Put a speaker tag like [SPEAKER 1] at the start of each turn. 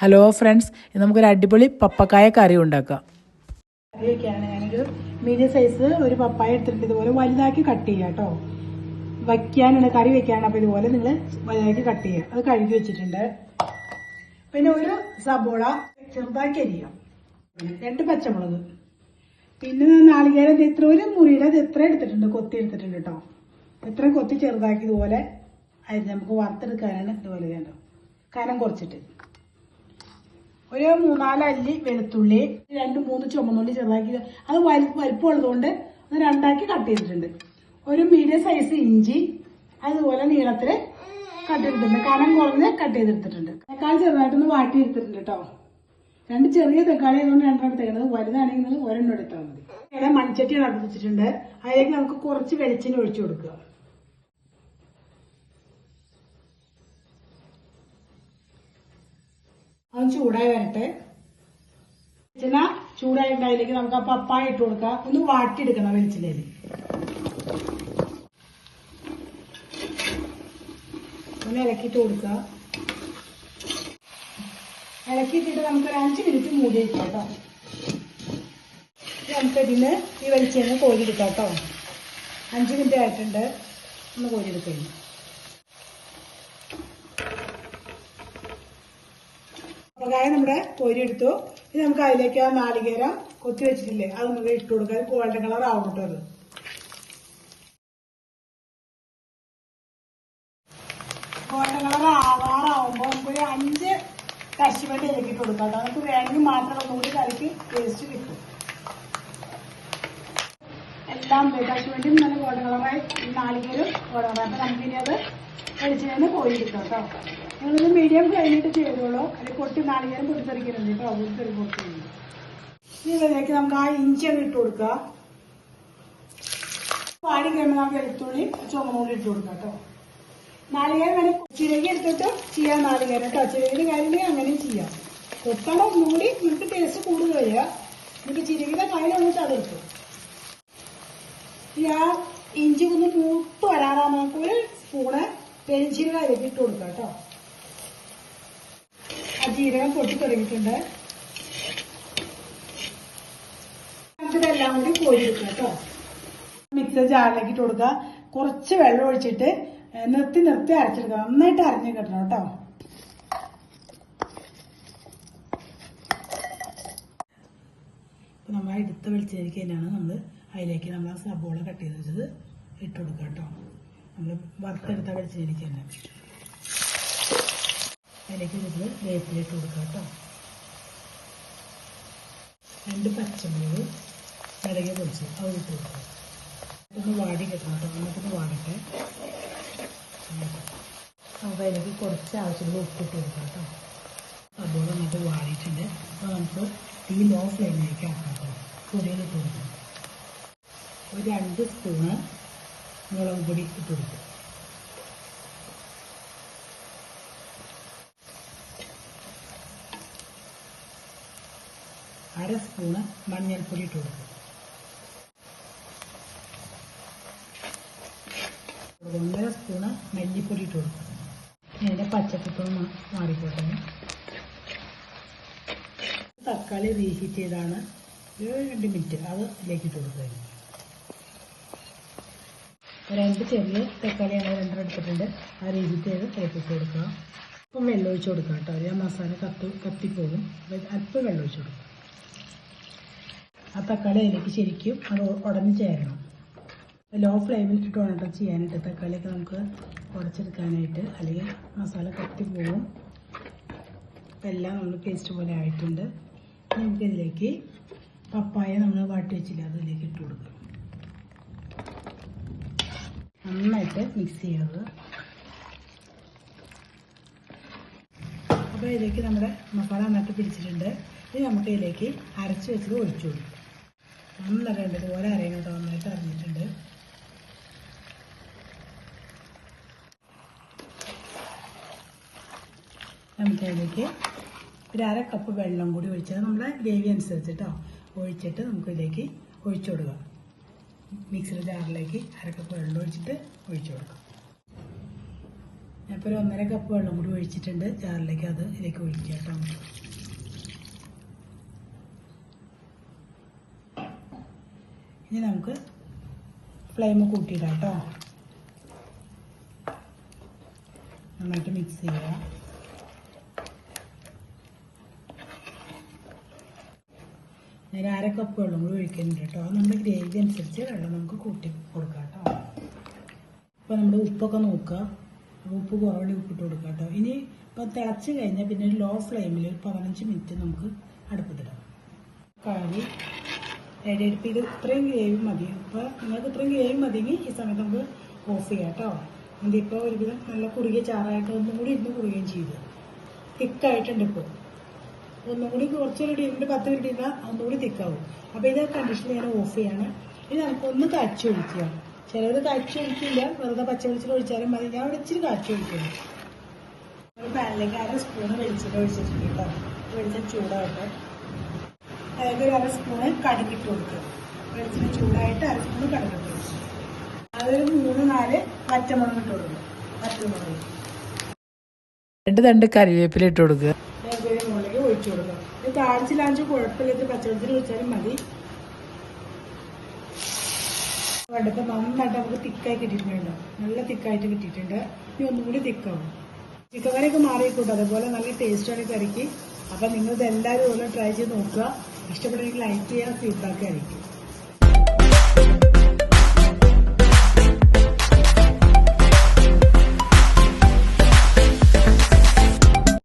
[SPEAKER 1] Hello friends ഇന്ന് നമുക്കൊരു അടിപൊളി പപ്പക്കായ കറി ഉണ്ടാക്കാം.
[SPEAKER 2] കറി വയ്ക്കാണ് ഞാനൊരു മീഡിയം സൈസ് ഒരു പപ്പായ എടുത്തിട്ടുണ്ട്. ഇതുപോലെ വലുതാക്കി കട്ട് ചെയ്യുക കേട്ടോ. വയ്ക്കാനാണ് കറി വെക്കാനാണ് അപ്പോൾ ഇതുപോലെ നിങ്ങൾ വലുതാക്കി കട്ട് ചെയ്യുക അത് കഴുകി വെച്ചിട്ടുണ്ട്. പിന്നെ ഒരു സബോള ചെറുതാക്കി അരിയാം. രണ്ട് പച്ചമുളക്. പിന്നെ നാളികേരം ഇത് ഇത്ര ഒരു മുറിയുടെ ഇത് ഇത്ര എടുത്തിട്ടുണ്ട്. കൊത്തി എടുത്തിട്ടുണ്ട് കേട്ടോ. ഇത്ര കൊത്തി ചെറുതാക്കി ഇതുപോലെ അരി നമുക്ക് വറുത്തെടുക്കാനാണ് ഇതുപോലെ വേണ്ടത്. കനം കുറച്ചിട്ട്. ഒരു മൂന്നാൽ അല്ലി വെളുത്തുള്ളി രണ്ട് മൂന്ന് ചുമന്നുള്ളി ചെറുതാക്കി അത് വലി വലിപ്പമുള്ളതുകൊണ്ട് അത് രണ്ടാക്കി കട്ട് ചെയ്തിട്ടുണ്ട്. ഒരു മീഡിയം സൈസ് ഇഞ്ചി അതുപോലെ നീളത്തിൽ കട്ട് ചെയ്തിട്ടുണ്ട്. കനം കുറഞ്ഞ് കട്ട് ചെയ്തെടുത്തിട്ടുണ്ട്. തക്കാളി ചെറുതായിട്ടൊന്ന് വാട്ടി എടുത്തിട്ടുണ്ട് കേട്ടോ. രണ്ട് ചെറിയ തക്കാളി ആയതുകൊണ്ട് രണ്ടെണ്ണം എടുത്തേക്കുന്നത് വലുതാണെങ്കിൽ ഒരെണ്ണം എടുത്താൽ മതി. ഇവിടെ മൺചട്ടി നടത്തി വെച്ചിട്ടുണ്ട് അതിലേക്ക് നമുക്ക് കുറച്ച് വെളിച്ചെണ്ണ ഒഴിച്ചു കൊടുക്കുക. അത് ചൂടായി വരട്ടെ. വെളിച്ചെണ്ണ ചൂടായിട്ട് അതിലേക്ക് നമുക്ക് ആ പപ്പായ ഇട്ട് കൊടുക്കാം. ഒന്ന് വാട്ടിയെടുക്കണം വെളിച്ചെണ്ണയിൽ ഒന്ന് ഇളക്കിയിട്ട് കൊടുക്കുക ഇളക്കിയിട്ടിട്ട് നമുക്ക് ഒരു അഞ്ച് മിനിറ്റ് മൂടി വയ്ക്കാം കേട്ടോ. ഇനി നമുക്ക് ഇതിന് ഈ വെളിച്ചെണ്ണ കോരിയെടുക്കാം കേട്ടോ. അഞ്ച് മിനിറ്റ് ആയിട്ടുണ്ട്. ഒന്ന് കോരിയെടുക്കുന്നു മുളകായ നമ്മുടെ കോരി എടുത്തു ഇത് നമുക്ക് അതിലേക്ക് ആ നാളികേരം കൊത്തി വെച്ചിട്ടില്ലേ? അത് നമുക്ക് ഇട്ട് കൊടുക്കാം. ഗോൾഡൻ കളർ ആവട്ടോ അത് ഗോൾഡൻ കളർ ആവാറാവുമ്പോൾ നമുക്കൊരു അഞ്ച് കശുവണ്ടി ഇലക്കി കൊടുക്കാം നമുക്ക് വേണമെങ്കിൽ മാത്രം ഒന്നുകൂടി കറിക്ക് ടേസ്റ്റ് കിട്ടും. എല്ലാം കശുവണ്ടിയും നല്ല ഗോൾഡൻ കളറായി. നാളികേരും ഗോൾഡൻ കളർ അപ്പം നമുക്കിനി അത് വെളിച്ചെണ്ണ കോരി എടുക്കാം കേട്ടോ. നിങ്ങളിത് മീഡിയം ഫ്ലെയിമിട്ട് ചെയ്തോളൂ. അല്ലെങ്കിൽ പൊട്ടി നാളികേരം പൊട്ടിത്തെറിക്കുന്നുണ്ട് കേട്ടോ. പൊട്ടിത്തെറി ഇനി ഇതിലേക്ക് നമുക്ക് ആ ഇഞ്ചി അങ്ങ് ഇട്ട് കൊടുക്കുക പാടി കഴിയുമ്പോൾ നമുക്ക് വെളുത്തുള്ളി ചുമന്നുള്ളി ഇട്ട് കൊടുക്കാം കേട്ടോ. നാളികേരം വേണേൽ ചിരകി എടുത്തിട്ട് ചെയ്യാം നാളികേരം കേട്ടോ. ചിരകിയുടെ കാര്യം അങ്ങനെയും ചെയ്യാം. കൊത്തണം ഒന്നുകൂടി. നിങ്ങൾക്ക് ടേസ്റ്റ് കൂടുതൽ വരിക നിങ്ങൾക്ക് ചിരകിയുടെ കാര്യം വന്നിട്ട് അതെടുത്തു ഈ ആ ഇഞ്ചി ഒന്ന് മൂത്ത് വരാറാകുമ്പോൾ സ്പൂണ് പെരിഞ്ചീരകം അതിലേക്ക് ഇട്ട് കൊടുക്കാം കേട്ടോ. ആ ജീരകം പൊട്ടി തുടങ്ങിയിട്ടുണ്ട്. നമുക്കിതെല്ലാം കൂടി കോരിയെടുക്കാം കേട്ടോ. മിക്സർ ജാറിലേക്ക് ഇട്ട് കൊടുക്കുക. കുറച്ച് വെള്ളം ഒഴിച്ചിട്ട് നിർത്തി നിർത്തി അരച്ചെടുക്കുക. നന്നായിട്ട് അരഞ്ഞ് കിട്ടണം കേട്ടോ. നമ്മൾ എടുത്ത വെളിച്ചേരിക്കാണ് നമ്മൾ അതിലേക്ക് നമ്മൾ ആ സബോള കട്ട് ചെയ്ത് വെച്ചത് കേട്ടോ. വറുത്തെടുത്ത വെളിച്ചെണ്ണയ്ക്ക് തന്നെ അതിലേക്ക് നമുക്ക് വേപ്പിലിട്ട് കൊടുക്കാം കേട്ടോ രണ്ട് പച്ചമുളക് ഇടകെ പൊടിച്ച് അത് ഇട്ട് കൊടുക്കുക ഒന്ന് വാടി കിട്ടണം കേട്ടോ. നമുക്കൊന്ന് വാടട്ടെ. അപ്പോൾ അതിലേക്ക് കുറച്ച് ആവശ്യമുള്ള ഉപ്പിട്ട് കൊടുക്കാം കേട്ടോ. സബോള നമുക്ക് വാടിയിട്ടുണ്ട്. അപ്പോൾ നമുക്ക് തീ ലോ ഫ്ലെയിമിലേക്ക് ആക്കാം കേട്ടോ. പൊടിയിലിട്ട് കൊടുക്കാം. ഒരു രണ്ട് സ്പൂണ് മുളക് പൊടി ഇട്ട് അര സ്പൂണ് മഞ്ഞൾപ്പൊടി ഇട്ട് കൊടുക്കും ഒന്നര സ്പൂണ് മല്ലിപ്പൊടി ഇട്ട് കൊടുക്കും അതിന്റെ പച്ചക്കുത്തൊന്ന് മാറിക്കോട്ടെ. തക്കാളി റീഹീറ്റ് ചെയ്താണ്. ഏഴ് രണ്ട് മിനിറ്റ് അത് ഇതിലേക്ക് ഇട്ട് കൊടുക്കുക. രണ്ട് ചെറിയ തക്കാളിയാണ് രണ്ടെണ്ണം എടുത്തിട്ടുണ്ട്. ആ രീതിക്ക് അത് തിളപ്പിച്ച് കൊടുക്കുക അപ്പം വെള്ളം ഒഴിച്ച് കൊടുക്കുക കേട്ടോ. ആ മസാല കത്ത് കത്തിപ്പോകും. അല്പം വെള്ളം ഒഴിച്ച് കൊടുക്കുക ആ തക്കാളി അതിലേക്ക് ശരിക്കും അത് ഉടഞ്ഞ് ചേരണം. ലോ ഫ്ലെയിമിൽ ഇട്ട് വേണം ചെയ്യാനായിട്ട്. തക്കാളിയൊക്കെ നമുക്ക് ഉടച്ചെടുക്കാനായിട്ട്. അല്ലെങ്കിൽ മസാല കത്തി പോകും അപ്പം എല്ലാം നമ്മൾ പേസ്റ്റ് പോലെ ആയിട്ടുണ്ട്. നമുക്കിതിലേക്ക് നമുക്ക് പപ്പായ നമ്മൾ വാട്ടി വെച്ചില്ല അതിലേക്ക് ഇട്ട് കൊടുക്കും. നന്നായിട്ട് മിക്സ് ചെയ്യുക. അപ്പോൾ ഇതിലേക്ക് നമ്മുടെ മസാല നന്നായിട്ട് പിടിച്ചിട്ടുണ്ട്. ഇനി നമുക്ക് ഇതിലേക്ക് അരച്ച് വെച്ചത് ഒഴിച്ചു കൊടുക്കും. നന്നായിട്ട് അരയണം കേട്ടോ. നന്നായിട്ട് അറിഞ്ഞിട്ടുണ്ട് നമുക്ക് അതിലേക്ക് ഒരു അര കപ്പ് വെള്ളം കൂടി ഒഴിച്ചത് നമ്മുടെ ഗ്രേവി അനുസരിച്ചിട്ടോ ഒഴിച്ചിട്ട് നമുക്ക് ഇതിലേക്ക് ഒഴിച്ചു കൊടുക്കാം. മിക്സിയുടെ ജാറിലേക്ക് അരക്കപ്പ് കപ്പ് വെള്ളം ഒഴിച്ചിട്ട് ഒഴിച്ചു കൊടുക്കാം. ഞാനിപ്പോൾ ഒന്നര കപ്പ് വെള്ളം കൂടി ഒഴിച്ചിട്ടുണ്ട്. ജാറിലേക്ക് അത് ഇതിലേക്ക് ഒഴിക്കുക കേട്ടോ. ഇനി നമുക്ക് ഫ്ലെയിം കൂട്ടിയിടാം കേട്ടോ. നന്നായിട്ട് മിക്സ് ചെയ്യുക. ഞാൻ അര കപ്പ് വെള്ളം കൂടി ഒഴിക്കുന്നുണ്ട് കേട്ടോ. അത് നമ്മുടെ ഗ്രേവി അനുസരിച്ച് വെള്ളം നമുക്ക് കൂട്ടി കൊടുക്കാം കേട്ടോ. അപ്പോൾ നമ്മുടെ ഉപ്പൊക്കെ നോക്കുക. ഉപ്പ് കുറവുണ്ടെങ്കിൽ ഉപ്പിട്ട് കൊടുക്കുക കേട്ടോ. ഇനി ഇപ്പോൾ തിളച്ച് കഴിഞ്ഞാൽ പിന്നെ ഒരു ലോ ഫ്ലെയിമിൽ ഒരു പതിനഞ്ച് മിനിറ്റ് നമുക്ക് അടുപ്പത്തിടാം. കാരി റെഡി ആയിട്ട് ഇത് ഇത്രയും ഗ്രേവി മതി. ഇപ്പോൾ നിങ്ങൾക്ക് ഇത്രയും ഗ്രേവി മതിയെങ്കിൽ ഈ സമയത്ത് നമുക്ക് ഓഫ് ചെയ്യാം കേട്ടോ. ഇതിപ്പോൾ ഒരുവിധം നല്ല കുറുകിയ ചാറായിട്ട് ഒന്നും കൂടി ഇരുന്ന് കുറുകയും ചെയ്തു. തിക്കായിട്ടുണ്ട് ഇപ്പോൾ ഒന്നും കൂടി കുറച്ചൊരു ടീമിന്റെ പത്ത് മിനിറ്റ് ഇരുന്നാൽ ഒന്നുകൂടി തിക്കാവും അപ്പോൾ ഇത് കണ്ടീഷൻ ഞാൻ ഓഫ് ചെയ്യാണ്. ഇനി നമുക്കൊന്ന് കാച്ചി ഒഴിക്കുക. ചിലവർ കാച്ചി ഒഴിക്കില്ല. വെറുതെ പച്ചവെളിച്ചിട്ട് ഒഴിച്ചാലും മതി. ഞാൻ ഇച്ചിരി കാച്ചി ഒഴിക്കുന്നു. ഒരു പാനിലേക്ക് അര സ്പൂൺ വെളിച്ചിട്ട് ഒഴിച്ചിട്ടുണ്ട് കേട്ടോ. വെളിച്ചം ചൂടാവട്ടെ. അതായത് ഒരു അര സ്പൂണ് കടുകിട്ട് കൊടുക്കുക. വെളിച്ചെണ്ണ ചൂടായിട്ട് അര സ്പൂണ് കടുകിട്ട് കൊടുക്കുക. അതൊരു മൂന്ന് നാല് പച്ചമുളക് ഇട്ട് കൊടുക്കുക. പച്ചമുളക്.
[SPEAKER 1] രണ്ട് തണ്ട് കറിവേപ്പില ഇട്ട് കൊടുക്കുക.
[SPEAKER 2] ഒഴിച്ചു കൊടുക്കാം ഇത് കുഴപ്പമില്ല കുഴപ്പമില്ലാത്ത പച്ചവെള്ളത്തിൽ ഒഴിച്ചാലും മതി. വെള്ളത്തെ നന്നായിട്ട് നമുക്ക് തിക്കായി കിട്ടിയിട്ടുണ്ട് നല്ല തിക്കായിട്ട് കിട്ടിയിട്ടുണ്ട്. ഇനി ഒന്നുകൂടി തിക്കാവും. ചിക്കൻ കറിയൊക്കെ മാറിയിട്ടുണ്ട്. അതുപോലെ നല്ല ടേസ്റ്റാണ് കറിക്ക്. അപ്പം നിങ്ങളിത് എല്ലാവരും ഇതുപോലെ ട്രൈ ചെയ്ത് നോക്കുക. ഇഷ്ടപ്പെട്ടെങ്കിൽ ലൈക്ക് ചെയ്യുക ഫീഡ്ബാക്ക് അറിയിക്കും